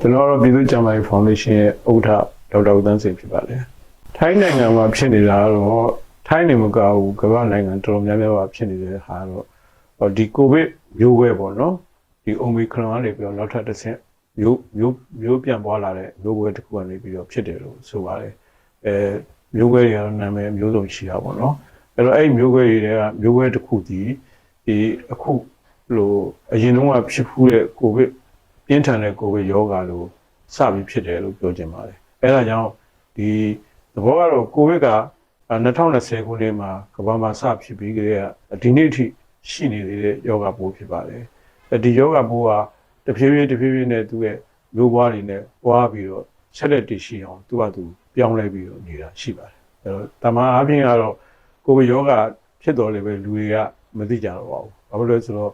ကျွန်တော်တို့ပြည်သူ့ကျန်းမာရေးဖောင်ဒေးရှင်းရဲ့ဥက္ကဋ္ဌဒေါက်တာဦးသန်းစိန်ဖြစ်ပါတယ်။ထိုင်းနိုင်ငံမှာဖြစ်နေတာကတော့ထိုင်းနေမကဘူးကမ္ဘာနိုင်ငံတော်တော်များများမှာဖြစ်နေတဲ့ဟာတော့ဟောဒီကိုဗစ်မျိုးကွဲပေါ့နော်။ဒီအိုမီခရွန်ကနေပြီးတော့နောက်ထပ်တစ်ဆင့်မျိုးမျိုးမျိုးပြန်ပွားလာတဲ့မျိုးကွဲတစ်ခုကနေပြီးတော့ဖြစ်တယ်လို့ဆိုပါတယ်။အဲမျိုးကွဲတွေကတော့နာမည်မျိုးစုံရှိတာပေါ့နော်။အဲ့တော့အဲ့ဒီမျိုးကွဲတွေကမျိုးကွဲတစ်ခုဒီဒီအခုလို့အရင်တုန်းကဖြစ်ဖူးတဲ့ကိုဗစ် ပြင်းထန်တဲ့ကိုဗစ်ရောဂါလို့စပြီးဖြစ်တယ်လို့ပြောချင်ပါတယ်။အဲဒါကြောင့်ဒီသဘောကတော့ကိုဗစ်က2020ခုနှစ်မှာကမ္ဘာမှာစဖြစ်ပြီးကြတဲ့ဒီနေ့အထိရှိနေသေးတဲ့ယောဂပိုးဖြစ်ပါတယ်။အဲဒီယောဂပိုးကတဖြည်းဖြည်းတဖြည်းဖြည်းနဲ့သူ့ရဲ့မျိုးပွားတွေနဲ့ပွားပြီးတော့ဆက်လက်တည်ရှိအောင်သူ့ဟာသူပြောင်းလဲပြီးတော့နေတာရှိပါတယ်။အဲတော့တမန်အားဖြင့်ကတော့ကိုဗစ်ယောဂဖြစ်တော်လည်းပဲလူတွေကမသိကြတော့ပါဘူး။ဘာဖြစ်လို့လဲဆိုတော့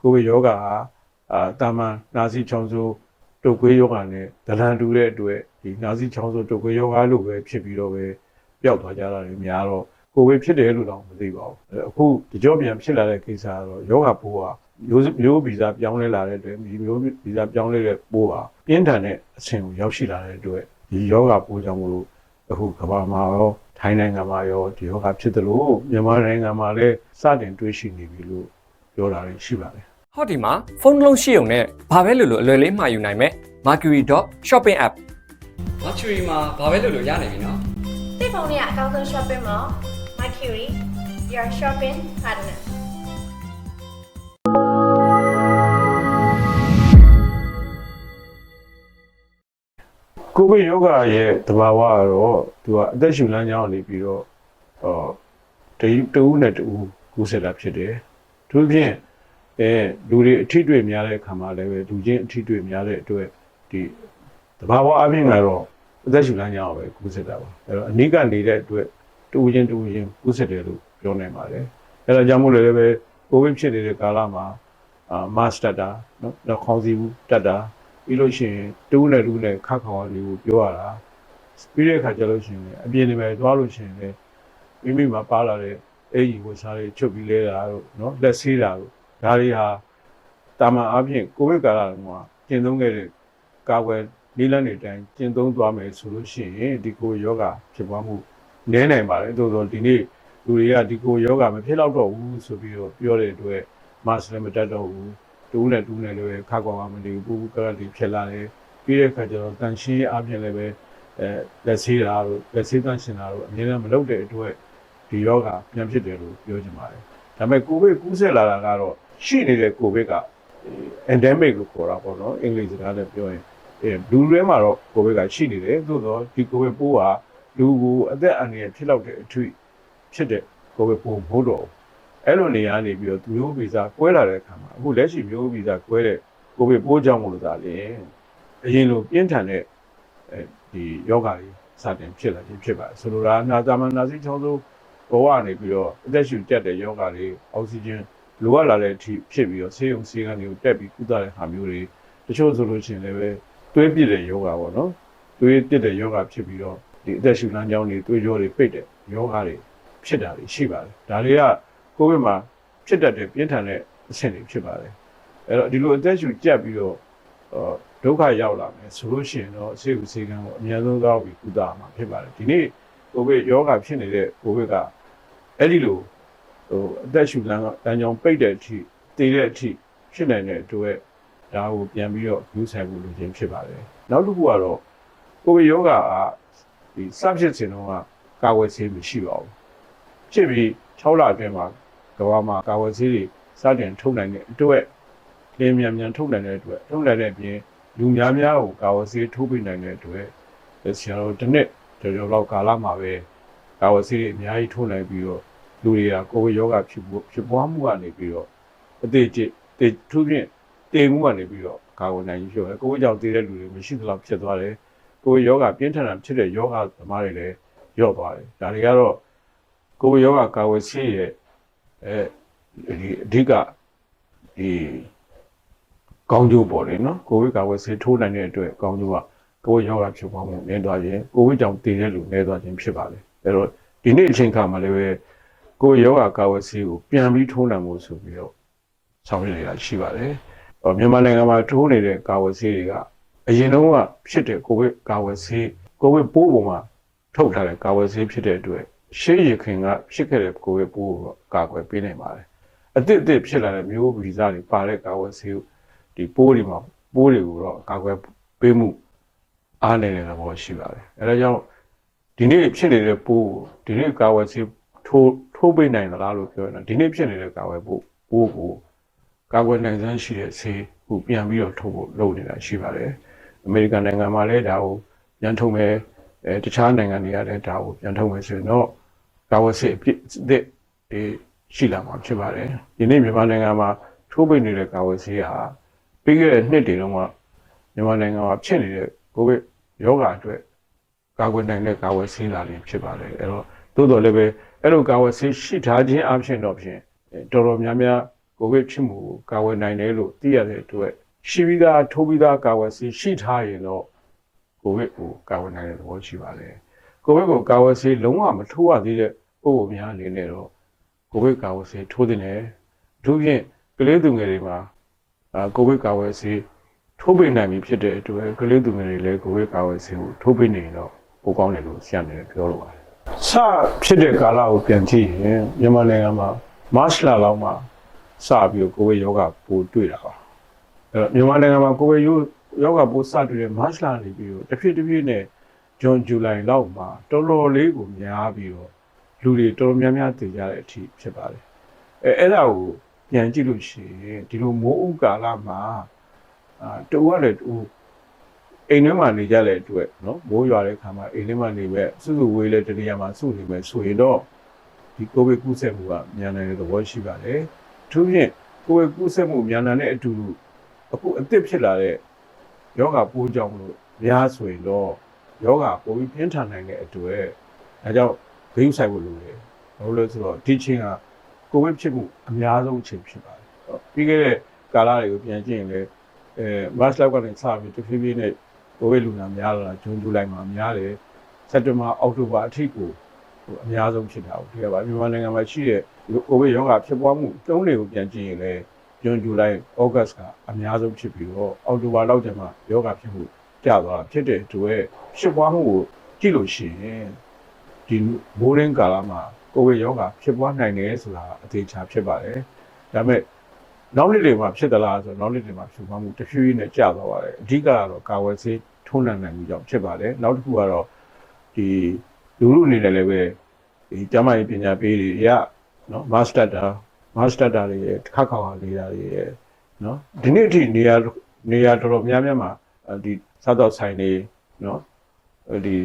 ကိုဗစ်ယောဂဟာ အာတာမန်နာစီချောင်းဆိုးတုပ်ကွေးယောဂနဲ့ဒလန်တူတဲ့အတွက်ဒီနာစီချောင်းဆိုးတုပ်ကွေးယောဂလို့ပဲဖြစ်ပြီးတော့ပဲပျောက်သွားကြတာတွေများတော့ကိုယ်ပဲဖြစ်တယ်လို့တော့မသိပါဘူးအဲအခုဒီကြောပြန်ဖြစ်လာတဲ့ကိစ္စကတော့ယောဂပိုးကမျိုးမျိုးဗီဇပြောင်းလဲလာတဲ့အတွက်ဒီမျိုးဗီဇပြောင်းလဲတဲ့ပိုးကပြင်းထန်တဲ့အဆင့်ကိုရောက်ရှိလာတဲ့အတွက်ဒီယောဂပိုးကြောင့်မလို့အခုကမ္ဘာမှာရောထိုင်းနိုင်ငံမှာရောဒီယောဂဖြစ်တယ်လို့မြန်မာနိုင်ငံမှာလည်းစတင်တွေ့ရှိနေပြီလို့ပြောတာတွေရှိပါတယ် ဟောဒီမှာဖုန်းတစ်လုံးရှိုံနဲ့ဘာပဲလို့လို့အလွယ်လေးမှာယူနိုင်မဲ့ Mercury.shopping app Mercury မှာဘာပဲလို့လို့ရနိုင်ပြီနော်တိတ်ဖုန်းလေးကအကောင်းဆုံး shopping mall Mercury your shopping partner ကိုဗစ်ယောဂရဲ့တဘာဝကတော့သူကအသက်ရှူလမ်းကြောင်းနေပြီးတော့အော်တယူတူနဲ့တူကူးဆက်တာဖြစ်တယ်။သူဖြင့် အဲလူတွေအထိတွေ့များတဲ့အခါမှာလည်းပဲလူချင်းအထိတွေ့များတဲ့အတွက်ဒီတဘာဝအပြင်ကတော့အသက်ရှူလမ်းကြောင်းပဲကူးဆက်တာပါ။အဲတော့အနိကနေတဲ့အတွက်တူချင်းတူချင်းကူးဆက်တယ်လို့ပြောနိုင်ပါတယ်။အဲဒါကြောင့်မို့လို့လည်းပဲကိုဗစ်ဖြစ်နေတဲ့ကာလမှာအာမတ်တက်တာနော်နှာခေါင်းစည်းဘူးတက်တာပြီးလို့ရှိရင်တူးနဲ့တူးနဲ့ခတ်ခေါ်လေးကိုပြောရတာပြီးတဲ့အခါကျလို့ရှိရင်လည်းအပြင်တွေပဲသွားလို့ရှိရင်လည်းမိမိမှာပါလာတဲ့အင်ကြီးဝစားတွေချုပ်ပြီးလဲတာတို့နော်လက်ဆေးတာတို့ ဒါတွေဟာတာမန်အားဖြင့်ကိုဗစ်ကာလမှာကျင့်သုံးခဲ့တဲ့ကာကွယ်နည်းလမ်းတွေအတိုင်းကျင့်သုံးသွားမယ်ဆိုလို့ရှိရင်ဒီကိုယောဂဖြစ်ပွားမှုနည်းနိုင်ပါတယ်သို့သောဒီနေ့လူတွေကဒီကိုယောဂမဖြစ်တော့တော့ဘူးဆိုပြီးတော့ပြောတဲ့အတွက်မဆလည်းမတတ်တော့ဘူးတူးနဲ့တူးနဲ့လည်းခါကွာမနေဘူးပူပူကရလေးဖြစ်လာတယ်ပြီးတဲ့အခါကျတော့တန်ရှင်းရေးအပြင်လည်းပဲအဲလက်ဆေးတာတို့လက်ဆေးတန်ရှင်းတာတို့အမြဲတမ်းမလုပ်တဲ့အတွက်ဒီယောဂပြန်ဖြစ်တယ်လို့ပြောချင်ပါတယ်ဒါပေမဲ့ကိုဗစ်ကူးဆက်လာတာကတော့ ရှိနေတဲ့ကိုဗစ်က endemic လို့ခေါ်တာပေါ့နော်အင်္ဂလိပ်စကားနဲ့ပြောရင်အဲလူတွေမှာတော့ကိုဗစ်ကရှိနေတယ်သို့တော့ဒီကိုဗစ်ပိုးကလူကိုအသက်အန္တရာယ်ဖြစ်လောက်တဲ့အထိဖြစ်တဲ့ကိုဗစ်ပိုးမဟုတ်တော့ဘူးအဲ့လိုနေရာနေပြီးတော့သူမျိုးဗီဇကွဲလာတဲ့အခါမှာအခုလက်ရှိမျိုးဗီဇကွဲတဲ့ကိုဗစ်ပိုးကြောင့်မလို့သာလေအရင်လိုပြင်းထန်တဲ့အဲဒီယောဂါကြီးစတင်ဖြစ်လာခြင်းဖြစ်ပါတယ်ဆိုလိုတာနာတာမန်နာစီချောင်းစိုးဘဝနေပြီးတော့အသက်ရှူတက်တဲ့ယောဂါတွေအောက်ဆီဂျင် လိုအပ်လာတဲ့အထိဖြစ်ပြီးတော့ဆေးရုံဆေးကနေကိုတက်ပြီးကုသတဲ့ဟာမျိုးတွေတချို့ဆိုလို့ရှိရင်လည်းပဲသွေးပြည့်တဲ့ယောဂါပေါ့နော်သွေးပြည့်တဲ့ယောဂါဖြစ်ပြီးတော့ဒီအသက်ရှူလမ်းကြောင်းတွေသွေးကြောတွေပိတ်တဲ့ယောဂါတွေဖြစ်တာတွေရှိပါတယ်ဒါတွေကကိုဗစ်မှာဖြစ်တတ်တဲ့ပြင်းထန်တဲ့အဆင့်တွေဖြစ်ပါတယ်အဲ့တော့ဒီလိုအသက်ရှူကြက်ပြီးတော့အော်ဒုက္ခရောက်လာမယ်ဆိုလို့ရှိရင်တော့ဆေးကူဆေးကန်းကိုအများဆုံးသွားပြီးကုသမှာဖြစ်ပါတယ်ဒီနေ့ကိုဗစ်ယောဂဖြစ်နေတဲ့ကိုဗစ်ကအဲ့ဒီလို ဟိုအသက်ရှူလမ်းကတန်းကြောင်ပိတ်တဲ့အထိတည်တဲ့အထိဖြစ်နိုင်တဲ့အတွက်ဒါကိုပြန်ပြီးတော့ယူဆိုင်ဖို့လိုချင်ဖြစ်ပါတယ်နောက်တစ်ခုကတော့ကိုဗစ်ယောဂကဒီစဖြစ်စဉ်တော့ကာဝယ်ဆေးမရှိပါဘူးဖြစ်ပြီး6လအတွင်းမှာကမ္ဘာမှာကာဝယ်ဆေးတွေစတင်ထုတ်နိုင်တဲ့အတွက်လင်းမြန်မြန်ထုတ်နိုင်တဲ့အတွက်ထုတ်နိုင်တဲ့အပြင်လူများများကိုကာဝယ်ဆေးထိုးပေးနိုင်တဲ့အတွက်ဆရာတို့တစ်နှစ်ကျော်ကျော်လောက်ကာလမှာပဲကာဝယ်ဆေးတွေအများကြီးထိုးနိုင်ပြီးတော့ လူတွေကကိုဗစ်ရောဂါဖြစ်ဖို့ဖြစ်ပွားမှုကနေပြီးတော့အသေးချစ်တေထူးဖြင့်တေမှုကနေပြီးတော့ကာဝယ်နိုင်ပြီးပြောတယ်ကိုဗစ်ကြောင့်တည်တဲ့လူတွေမရှိသလောက်ဖြစ်သွားတယ်ကိုဗစ်ရောဂါပြင်းထန်တာဖြစ်တဲ့ရောဂါသမားတွေလည်းညော့သွားတယ်ဒါတွေကတော့ကိုယ်ယောဂကာဝယ်ဆေးရဲ့အဲဒီအဓိကဒီကောင်းကျိုးပေါ်တယ်နော်ကိုဗစ်ကာဝယ်ဆေးထိုးနိုင်တဲ့အတွက်ကောင်းကျိုးကကိုယ်ယောဂဖြစ်ပေါ်မှုမြင်သွားခြင်းကိုဗစ်ကြောင့်တည်တဲ့လူနည်းသွားခြင်းဖြစ်ပါတယ်အဲတော့ဒီနေ့အချိန်ခါမှာလည်းပဲ ကိုယ်ယောဂကာဝယ်ဆေးကိုပြန်ပြီးထိုးနိုင်မှုဆိုပြီးတော့ဆောင်ရွက်နေတာရှိပါတယ်ဟောမြန်မာနိုင်ငံမှာထိုးနေတဲ့ကာဝယ်ဆေးတွေကအရင်တော့ကဖြစ်တဲ့ကိုဗစ်ကာဝယ်ဆေးကိုဗစ်ပိုးပေါ်မှာထုတ်ထားတဲ့ကာဝယ်ဆေးဖြစ်တဲ့အတွက်ရှေးရခင်ကဖြစ်ခဲ့တဲ့ကိုဗစ်ပိုးကိုတော့ကာကွယ်ပေးနိုင်ပါတယ်အသစ်အသစ်ဖြစ်လာတဲ့မျိုးဗီဇတွေပါတဲ့ကာဝယ်ဆေးကိုဒီပိုးတွေမှာပိုးတွေကိုတော့ကာကွယ်ပေးမှုအားနေတဲ့သဘောရှိပါတယ်အဲဒါကြောင့်ဒီနေ့ဖြစ်နေတဲ့ပိုးကိုဒီနေ့ကာဝယ်ဆေး ထိုးထိုးပေးနိုင်သလားလို့ပြောရင်တော့ဒီနေ့ဖြစ်နေတဲ့ကာဝယ်ပိုးပိုးကိုကာကွယ်နိုင်စမ်းရှိတဲ့ဆေးကိုပြန်ပြီးတော့ထုတ်ဖို့လုပ်နေတာရှိပါတယ်။အမေရိကန်နိုင်ငံမှာလည်းဒါကိုပြန်ထုတ်မယ်အဲတခြားနိုင်ငံတွေကလည်းဒါကိုပြန်ထုတ်မယ်ဆိုရင်တော့ကာကွယ်ဆေးအပြည့်အသစ်ဒီရှိလာမှာဖြစ်ပါတယ်။ဒီနေ့မြန်မာနိုင်ငံမှာထိုးပိတ်နေတဲ့ကာကွယ်ဆေးဟာပြီးခဲ့တဲ့နှစ်တွေတုန်းကမြန်မာနိုင်ငံမှာဖြစ်နေတဲ့ကိုဗစ်ရောဂါအတွက်ကာကွယ်နိုင်တဲ့ကာကွယ်ဆေးလာလေးဖြစ်ပါတယ်။အဲတော့ သို့တော်လည်းပဲအဲ့လိုကာကွယ်ဆေးရှိထားခြင်းအပြင်တော့ဖြင့်အဲတော်တော်များများကိုဗစ်ဖြစ်မှုကိုကာဝယ်နိုင်တယ်လို့သိရတဲ့အတွက်ရှိပြီးသားထိုးပြီးသားကာဝယ်ဆေးရှိထားရင်တော့ကိုဗစ်ကိုကာဝယ်နိုင်တဲ့သဘောရှိပါတယ်။ကိုဗစ်ကိုကာဝယ်ဆေးလုံးဝမထိုးရသေးတဲ့ပုံပုံများအနေနဲ့တော့ကိုဗစ်ကာဝယ်ဆေးထိုးတဲ့နယ်အထူးဖြင့်ကလေးသူငယ်တွေမှာအာကိုဗစ်ကာဝယ်ဆေးထိုးပေးနိုင်ပြီဖြစ်တဲ့အတွက်ကလေးသူငယ်တွေလည်းကိုဗစ်ကာဝယ်ဆေးကိုထိုးပေးနေရင်တော့ပိုကောင်းတယ်လို့ဆရာနေပြောလိုပါတယ်။ စဖြစ်တဲ့ကာလကိုပြန်ကြည့်ရင်မြန်မာနိုင်ငံမှာမတ်လလောက်မှာစပြီးတော့ကိုဗစ်ယောဂပိုးတွေ့တာပါအဲ့တော့မြန်မာနိုင်ငံမှာကိုဗစ်ယောဂပိုးစတွေ့တဲ့မတ်လနေပြီးတော့တစ်ဖြည်းတစ်ဖြည်းနဲ့ဂျွန်ဇူလိုင်လောက်မှာတော်တော်လေးကိုများပြီးတော့လူတွေတော်တော်များများတည်ကြတဲ့အထိဖြစ်ပါတယ်အဲအဲ့ဒါကိုပြန်ကြည့်လို့ရှိရင်ဒီလိုမိုးဥကာလမှာအာတူကလည်းတူ အိမ်ထဲမှာနေကြတဲ့အတွက်နော်မိုးရွာတဲ့ခါမှာအိမ်ထဲမှာနေမဲ့စုစုဝေးလဲတတိယမှာစုနေမဲ့ဆိုရင်တော့ဒီကိုဗစ်ကူးစက်မှုကမြန်နိုင်တဲ့သဘောရှိပါတယ်သူဖြင့်ကိုယ်ကူးစက်မှုမြန်နာတဲ့အတူတူအခုအသစ်ဖြစ်လာတဲ့ယောဂပိုးကြောင့်လို့များဆိုရင်တော့ယောဂပိုပြီးပြင်းထန်နိုင်တဲ့အတွေ့အဲကြောင့်ဂိမ်းဆိုင်ဖို့လိုတယ်ဘာလို့လဲဆိုတော့ဒီချင်းကကိုဗစ်ဖြစ်မှုအများဆုံးအချိန်ဖြစ်ပါတယ်ဟောပြီးခဲ့တဲ့ကာလတွေကိုပြန်ကြည့်ရင်လည်းအဲမတ်လောက်ကနေစပြီးတဖြည်းဖြည်းနဲ့ ကိုဗစ်လူနာများလာတာဂျွန်ဇူလိုင်မှာများတယ်စက်တင်ဘာအောက်တိုဘာအထိကိုဟိုအများဆုံးဖြစ်တာကိုတွေ့ရပါမြန်မာနိုင်ငံမှာရှိတဲ့ဒီကိုဗစ်ရောဂါဖြစ်ပွားမှုတုံးတွေကိုပြန်ကြည့်ရင်လည်းဂျွန်ဇူလိုင်ဩဂတ်စ်ကအများဆုံးဖြစ်ပြီးတော့အောက်တိုဘာလောက်ကျမှရောဂါဖြစ်မှုကျသွားတာဖြစ်တဲ့အတွက်ဖြစ်ပွားမှုကိုကြည့်လို့ရှိရင်ဒီမိုးရင်းကာလမှာကိုဗစ်ရောဂါဖြစ်ပွားနိုင်တယ်ဆိုတာအသေးချာဖြစ်ပါတယ်ဒါပေမဲ့နောက်နှစ်တွေမှာဖြစ်သလားဆိုတော့နောက်နှစ်တွေမှာဖြစ်ပွားမှုတစ်ဖြည်းဖြည်းနဲ့ကျသွားပါတယ်အဓိကကတော့ကာဝယ်ဆေး ထုံးနှံနိုင်မှုကြောင့်ဖြစ်ပါတယ်နောက်တစ်ခုကတော့ဒီလူလူအနေနဲ့လည်းပဲဒီကျမ်းမာရေးပညာပေးတွေရနော်မာစတာတာမာစတာတာတွေရဲ့တစ်ခါခါဟာနေတာတွေရဲ့နော်ဒီနေ့အထိနေရာနေရာတော်တော်များများမှာအဲဒီစားတော့ဆိုင်တွေနော်ဒီ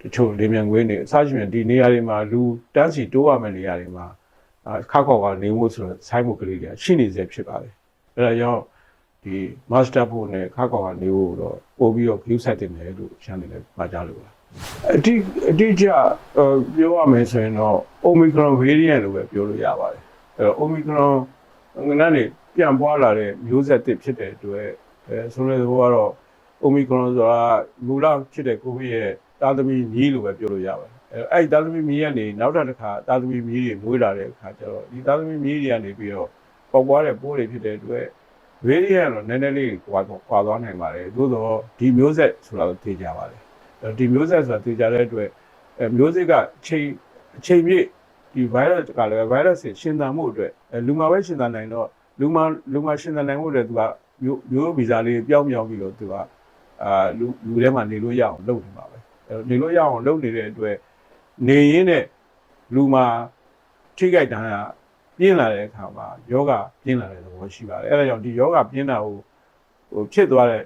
တချို့လေမြန်ခွေးတွေအစားရှိမြန်ဒီနေရာတွေမှာလူတန်းစီတိုးရမယ့်နေရာတွေမှာအခါခေါ်ကနေမှုဆိုတော့ဆိုင်းမှုကလေးတွေရှိနေစေဖြစ်ပါတယ်အဲဒါကြောင့် ဒီမာစတာဖို့နဲ့ခါခေါ်ကနေဖို့တော့ပို့ပြီးတော့ view site တင်တယ်လို့ရှင်းတယ်လည်းမှာကြားလို့ပါအတိအတိအကျဟိုပြောရမယ်ဆိုရင်တော့ Omicron variant လို့ပဲပြောလို့ရပါတယ်အဲတော့ Omicron ငနန်းနေပြန်ပွားလာတဲ့မျိုးဆက်တစ်ဖြစ်တဲ့အတွက်အဲဆိုတဲ့ဘောကတော့ Omicron ဆိုတာမူလဖြစ်တဲ့ကိုဗစ်ရဲ့တာသမီမြီးလို့ပဲပြောလို့ရပါတယ်အဲအဲ့ဒီတာသမီမြီးကနေနောက်တစ်ခါတာသမီမြီးတွေမွေးလာတဲ့အခါကျတော့ဒီတာသမီမြီးတွေကနေပြီးတော့ပေါက်ပွားတဲ့ပိုးတွေဖြစ်တဲ့အတွက် variant ကတော့နည်းနည်းလေးကွာကွာသွားနိုင်ပါတယ်သို့တော့ဒီမျိုးဆက်ဆိုတာတော့သိကြပါတယ်ဒီမျိုးဆက်ဆိုတာသိကြတဲ့အတွက်အဲမျိုးစစ်ကအချိန်အချိန်ပြည့်ဒီ virus ကလည်း virus ကိုရှင်းသန်မှုအတွက်အဲလူမှာပဲရှင်းသန်နိုင်တော့လူမှာလူမှာရှင်းသန်နိုင်မှုအတွက်သူကမျိုးမျိုးဗီဇလေးပြောင်းပြောင်းပြီးတော့သူကအာလူလူထဲမှာနေလို့ရအောင်လုပ်နေပါပဲအဲနေလို့ရအောင်လုပ်နေတဲ့အတွက်နေရင်းနဲ့လူမှာထိခိုက်တာက ပြင်းလာတဲ့အခါမှာယောဂပြင်းလာတဲ့သဘောရှိပါတယ်အဲဒါကြောင့်ဒီယောဂပြင်းတာကိုဟိုဖြစ်သွားတဲ့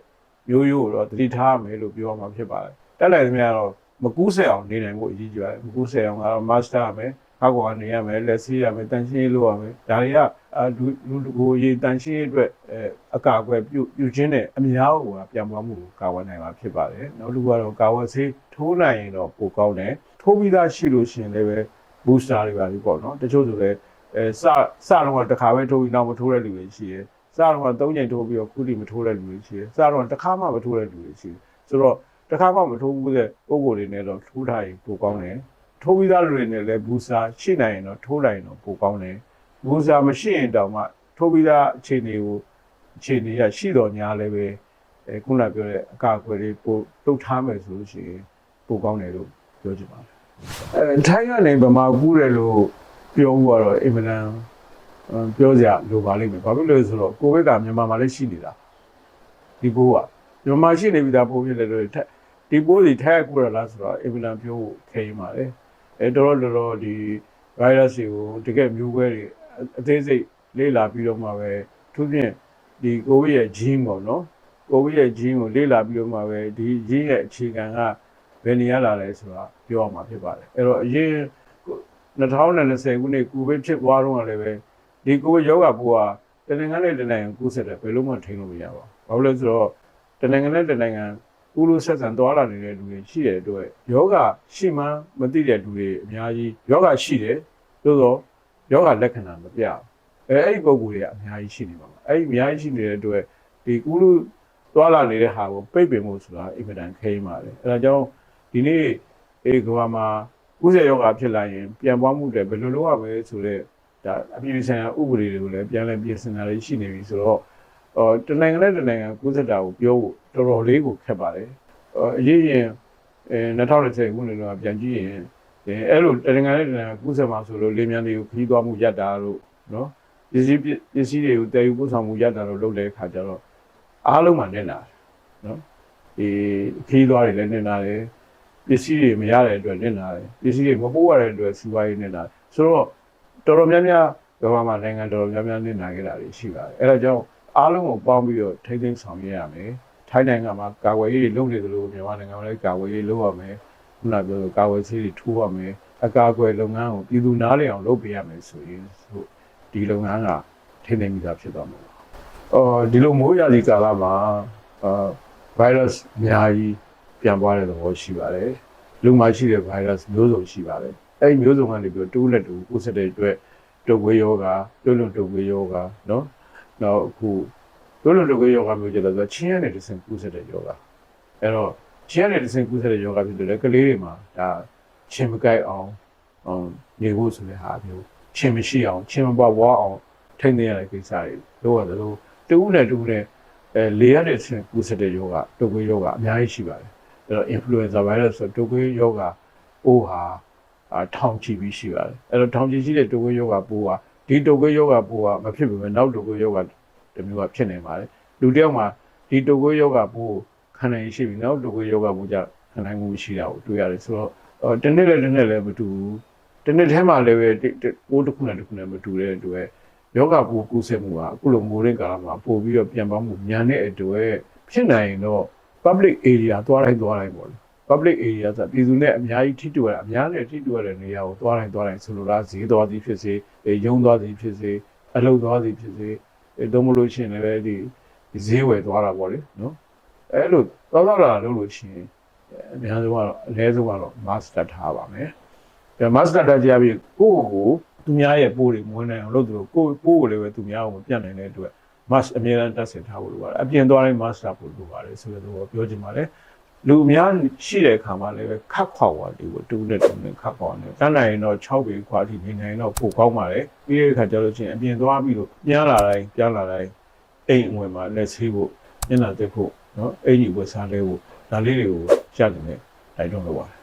မျိုးရိုးကိုတော့သတိထားရမယ်လို့ပြောရမှာဖြစ်ပါတယ်တက်လိုက်သမျှတော့မကူးဆက်အောင်နေနိုင်ဖို့အရေးကြီးပါတယ်မကူးဆက်အောင်ကတော့ master ရမယ်ခောက်ကွာနေရမယ်လက်ဆေးရမယ်တန်ရှင်းရေးလုပ်ရမယ်ဒါတွေကအာလူလူကိုရေတန်ရှင်းရေးအတွက်အဲအကာအကွယ်ပြုပြုခြင်းနဲ့အများဟိုကပြန်ပွားမှုကိုကာဝယ်နိုင်မှာဖြစ်ပါတယ်နောက်တစ်ခုကတော့ကာဝယ်ဆေးထိုးနိုင်ရင်တော့ပိုကောင်းတယ်ထိုးပြီးသားရှိလို့ရှိရင်လည်းပဲ booster တွေပါပြီပေါ့နော်တချို့ဆိုလည်း အဲစစတော့တစ်ခါပဲထိုးပြီးနောက်မထိုးတဲ့လူတွေရှိတယ်စတော့သုံးချိန်ထိုးပြီးတော့ခုထိမထိုးတဲ့လူတွေရှိတယ်စတော့တစ်ခါမှမထိုးတဲ့လူတွေရှိတယ်ဆိုတော့တခါမှမထိုးဘူးတဲ့ပုံကိုယ်တွေနဲ့တော့ထိုးထားရင်ပိုကောင်းတယ်ထိုးပြီးသားလူတွေနဲ့လည်းဘူဆာရှိနိုင်ရင်တော့ထိုးလိုက်ရင်တော့ပိုကောင်းတယ်ဘူဆာမရှိရင်တောင်မှထိုးပြီးသားအခြေအနေကိုအခြေအနေရရှိတော်ညာလည်းပဲအဲခုနပြောတဲ့အကာအကွယ်လေးပို့တုတ်ထားမယ်ဆိုလို့ရှိရင်ပိုကောင်းတယ်လို့ပြောချင်ပါတယ်အဲထိုင်းကနေဗမာကူးတယ်လို့ ပြောဖို့ကတော့အင်မတန်အဲပြောစရာလိုပါလိမ့်မယ်ဘာဖြစ်လို့လဲဆိုတော့ကိုဗစ်ကမြန်မာမှာလည်းရှိနေတာဒီဘိုးကမြန်မာရှိနေပြီသားပို့ဖြစ်တယ်လို့ထက်ဒီဘိုးစီထိုင်းကူးရလားဆိုတော့အင်မတန်ပြောဖို့ခဲရင်ပါတယ်အဲတော်တော်တော်တော်ဒီ virus တွေကိုတကယ်မျိုးကွဲတွေအသေးစိတ်လေ့လာပြီးတော့မှပဲသူဖြင့်ဒီကိုဗစ်ရဲ့ gene ပေါ့နော်ကိုဗစ်ရဲ့ gene ကိုလေ့လာပြီးတော့မှပဲဒီ gene ရဲ့အခြေခံကဘယ်နေရလာလဲဆိုတာပြောရမှာဖြစ်ပါတယ်အဲ့တော့အရင် 2020ခုနှစ်ကိုဗစ်ဖြစ်သွားတော့လည်းပဲဒီကိုဗစ်ရောဂါပိုးဟာတနင်္ဂနွေတနင်္ဂနွေကူးစက်တယ်ဘယ်လို့မှထိန်းလို့မရပါဘူးဘာလို့လဲဆိုတော့တနင်္ဂနွေတနင်္ဂနွေကူးလို့ဆက်ဆံသွားလာနေတဲ့လူတွေရှိတဲ့အတွက်ယောဂရှိမှမသိတဲ့လူတွေအများကြီးယောဂရှိတယ်သို့တော့ယောဂလက္ခဏာမပြဘူးအဲအဲ့ဒီပုံကူတွေကအများကြီးရှိနေပါမှာအဲ့ဒီအများကြီးရှိနေတဲ့အတွက်ဒီကူးလို့သွားလာနေတဲ့ဟာကိုပိတ်ပင်ဖို့ဆိုတာအင်မတန်ခဲရင်ပါတယ်အဲဒါကြောင့်ဒီနေ့အေကဘာမှာ ကုသယောဂဖြစ်လာရင်ပြန်ပွားမှုတွေဘယ်လိုလုပ်ရမလဲဆိုတော့ဒါအပြည်ပြည်ဆိုင်ရာဥပဒေတွေကိုလည်းပြန်လည်ပြင်ဆင်တာတွေရှိနေပြီဆိုတော့အော်တနိုင်ငံနဲ့တနိုင်ငံကုသတာကိုပြောဖို့တော်တော်လေးကိုခက်ပါတယ်အော်အရေးရင်အဲ2020ခုနှစ်တော့ပြန်ကြည့်ရင်အဲအဲ့လိုတနိုင်ငံနဲ့တနိုင်ငံကုသမှာဆိုလို့လေမြန်တွေကိုခီးသွားမှုရပ်တာတို့နော်ပစ္စည်းပစ္စည်းတွေကိုတည်ယူပို့ဆောင်မှုရပ်တာတို့လုပ်တဲ့အခါကျတော့အားလုံးမှာနေတာနော်ဒီခီးသွားတွေလည်းနေတာတယ် ပစ္စည်းတွေမရတဲ့အတွက်နစ်နာတယ်ပစ္စည်းတွေမပို့ရတဲ့အတွက်စီးပွားရေးနစ်နာတယ်ဆိုတော့တော်တော်များများကမ္ဘာမှာနိုင်ငံတော်တော်များများနစ်နာခဲ့တာတွေရှိပါတယ်အဲဒါကြောင့်အားလုံးကိုပေါင်းပြီးတော့ထိမ့်သိမ်းဆောင်ရွက်ရမယ်ထိုင်းနိုင်ငံမှာကာဝယ်ရေးတွေလုပ်နေသလိုမြန်မာနိုင်ငံမှာလည်းကာဝယ်ရေးလုပ်ရမယ်ခုနပြောလို့ကာဝယ်ဆေးတွေထိုးရမယ်အကာအကွယ်လုပ်ငန်းကိုပြည်သူနားလည်အောင်လုပ်ပေးရမယ်ဆိုရင်ဆိုဒီလုပ်ငန်းကထိမ့်သိမ်းပြီးသားဖြစ်သွားမှာပါအော်ဒီလိုမိုးရာသီကာလမှာအာ virus အများကြီး ပြန်ပွားတဲ့သဘောရှိပါတယ်လူမှာရှိတဲ့ virus မျိုးစုံရှိပါတယ်အဲ့ဒီမျိုးစုံကနေပြီးတော့တူးလက်တူကိုယ်ဆက်တဲ့အတွက်တုပ်ဝေးယောဂတွလွန်တုပ်ဝေးယောဂနော်နောက်အခုတွလွန်တုပ်ဝေးယောဂမျိုးကျတော့ဆိုချင်းရတဲ့တစ်ဆင့်ကူးဆက်တဲ့ယောဂအဲ့တော့ချင်းရတဲ့တစ်ဆင့်ကူးဆက်တဲ့ယောဂဖြစ်တဲ့ကလေးတွေမှာဒါချင်းမကိုက်အောင်အောင်နေဖို့ဆိုတဲ့ဟာမျိုးချင်းမရှိအောင်ချင်းမပွားဝါအောင်ထိန်းသိမ်းရတဲ့ကိစ္စတွေလို့ရတယ်လို့တူးနဲ့တူးနဲ့အဲလေရတဲ့ဆင့်ကူးဆက်တဲ့ယောဂတုပ်ဝေးယောဂအများကြီးရှိပါတယ် အဲ့တော့ influenza virus ဆိုတုပ်ဝေးယောဂအိုးဟာအာထောင်ချီပြီးရှိပါတယ်အဲ့တော့ထောင်ချီရှိတဲ့တုပ်ဝေးယောဂပိုးဟာဒီတုပ်ဝေးယောဂပိုးဟာမဖြစ်ပေမဲ့နောက်တုပ်ဝေးယောဂတစ်မျိုးကဖြစ်နေပါတယ်လူတစ်ယောက်မှာဒီတုပ်ဝေးယောဂပိုးကိုခံနိုင်ရရှိပြီးနောက်တုပ်ဝေးယောဂပိုးကြခံနိုင်မှုမရှိတာကိုတွေ့ရတယ်ဆိုတော့အော်တစ်နေ့လည်းတစ်နေ့လည်းမတူဘူးတစ်နေ့ထဲမှာလည်းပဲဒီဒီပိုးတစ်ခုနဲ့တစ်ခုနဲ့မတူတဲ့အတွက်ယောဂပိုးကူးစက်မှုကအခုလိုမိုးရင်းကာလမှာပို့ပြီးတော့ပြန်ပေါင်းမှုမြန်တဲ့အတွက်ဖြစ်နိုင်ရင်တော့ public area သွားတိုင်းသွားတိုင်းပေါ့လေ public area ဆိုပြည်သူနဲ့အများကြီးထိတွေ့ရတာအများနဲ့ထိတွေ့ရတဲ့နေရာကိုသွားတိုင်းသွားတိုင်းဆိုလိုတာဈေးသွားသည်ဖြစ်စေအဲရုံးသွားသည်ဖြစ်စေအလုပ်သွားသည်ဖြစ်စေအဲတော့မလို့ရှိရင်လည်းဒီဒီဈေးဝယ်သွားတာပေါ့လေနော်အဲလိုသွားသွားလာလို့လို့ရှိရင်အများဆုံးကတော့အနည်းဆုံးကတော့ master ထားပါမယ်အဲ master ထားကြပြီးကိုယ့်ကိုယ်သူများရဲ့ပိုးတွေမဝင်နိုင်အောင်လုပ်သူကိုယ့်ပိုးကိုလည်းပဲသူများကိုမပြတ်နိုင်တဲ့အတွက် mask အမြဲတမ်းတက်ဆင်ထားဖို့လိုပါတယ်အပြင်သွားတိုင်း mask ထားဖို့လိုပါတယ်ဆိုတော့ပြောချင်ပါတယ်လူအများရှိတဲ့အခါမှာလည်းပဲခတ်ခွာဝါဒီကိုတူးနဲ့တူးနဲ့ခတ်ခွာနေတန်းနိုင်ရင်တော့6ပေခွာထိနေနိုင်တော့ပိုကောင်းပါတယ်ပြီးတဲ့အခါကျတော့ချင်းအပြင်သွားပြီးတော့ပြန်လာတိုင်းပြန်လာတိုင်းအိမ်ဝင်မှာလက်ဆေးဖို့မျက်နှာတက်ဖို့နော်အိမ်ကြီးဝတ်စားလဲဖို့ဒါလေးတွေကိုကြားနေတယ်တိုက်တွန်းလို့ပါတယ်